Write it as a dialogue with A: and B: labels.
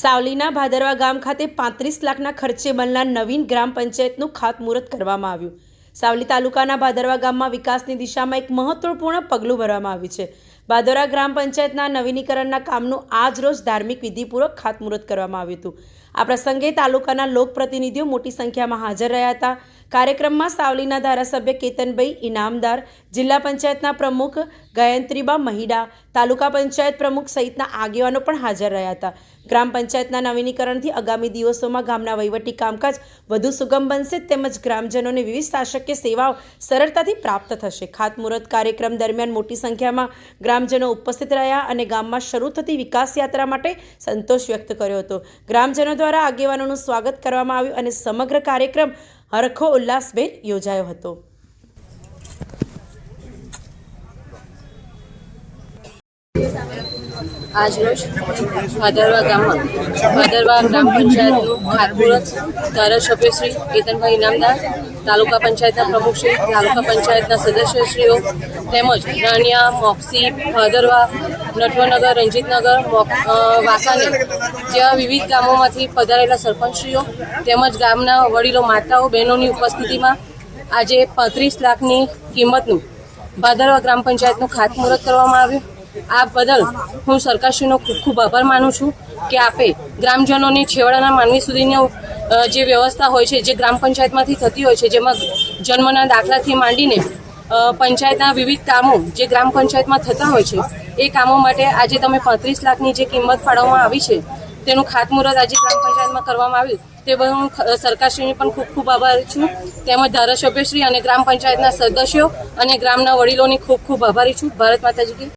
A: સાવલીના ભાદરવા ગામ ખાતે પાંત્રીસ લાખના ખર્ચે બનનાર નવીન ગ્રામ પંચાયતનું ખાતમુહૂર્ત કરવામાં આવ્યું. સાવલી તાલુકાના ભાદરવા ગામમાં વિકાસની દિશામાં એક મહત્વપૂર્ણ પગલું ભરવામાં આવ્યું છે. ભાદોરા ગ્રામ પંચાયતના નવીનીકરણના કામનું આજ રોજ ધાર્મિક વિધિપૂર્વક ખાતમુહૂર્ત કરવામાં આવ્યું હતું. આ પ્રસંગે તાલુકાના લોકપ્રતિનિધિઓ મોટી સંખ્યામાં હાજર રહ્યા હતા. કાર્યક્રમમાં સાવલીના ધારાસભ્ય કેતનભાઈ ઇનામદાર, જિલ્લા પંચાયતના પ્રમુખ ગયંત્રીબા મહિડા, તાલુકા પંચાયત પ્રમુખ સહિતના આગેવાનો પણ હાજર રહ્યા હતા. ગ્રામ પંચાયતના નવીનીકરણથી આગામી દિવસોમાં ગામના વહીવટી કામકાજ વધુ સુગમ બનશે તેમજ ગ્રામજનોને વિવિધ શાસકીય સેવાઓ સરળતાથી પ્રાપ્ત થશે. ખાતમુહૂર્ત કાર્યક્રમ દરમિયાન મોટી સંખ્યામાં ગ્રામજનો ઉપસ્થિત રહ્યા અને ગામમાં શરૂ થતી વિકાસ યાત્રા માટે સંતોષ વ્યક્ત કર્યો હતો. ગ્રામજનો દ્વારા આગેવાનોનું સ્વાગત કરવામાં આવ્યું અને સમગ્ર કાર્યક્રમ હરખો ઉલ્લાસભેર યોજાયો હતો.
B: આજરોજ ભાદરવા ગામમાં ભાદરવા ગ્રામ પંચાયતનું ખાતમુહૂર્ત. ધારાસભ્ય શ્રી કેતનભાઈ ઇનામદાર તાલુકા પંચાયતના પ્રમુખ શ્રી તાલુકા પંચાયતના સદસ્યશ્રીઓ તેમજ રાણિયા મોક્ષી ભાદરવા નટવરનગર રંજીતનગર અ, જેવા વિવિધ ગામોમાંથી પધારેલા સરપંચશ્રીઓ તેમજ ગામના વડીલો માતાઓ બહેનોની ઉપસ્થિતિમાં આજે પાંત્રીસ લાખની કિંમતનું ભાદરવા ગ્રામ પંચાયતનું ખાતમુહૂર્ત કરવામાં આવ્યું. આ બદલ હું સરકારશ્રીનો ખૂબ ખૂબ આભાર માનું છું કે આપે ગ્રામજનોની છેવાડાના માનવી સુધીની જે વ્યવસ્થા હોય છે, જે ગ્રામ પંચાયતમાંથી થતી હોય છે, જેમાં જન્મના દાખલાથી માંડીને પંચાયતના વિવિધ કામો જે ગ્રામ પંચાયતમાં થતા હોય છે, એ કામો માટે આજે તમે પાંત્રીસ લાખની જે કિંમત ફાળવવામાં આવી છે, તેનું ખાતમુહૂર્ત આજે ગ્રામ પંચાયતમાં કરવામાં આવ્યું, તે બદલ હું સરકારશ્રીને પણ ખૂબ ખૂબ આભારી છું. તેમજ ધારાસભ્યશ્રી અને ગ્રામ પંચાયતના સદસ્યો અને ગ્રામના વડીલોની ખૂબ ખૂબ આભારી છું. ભારત માતાજી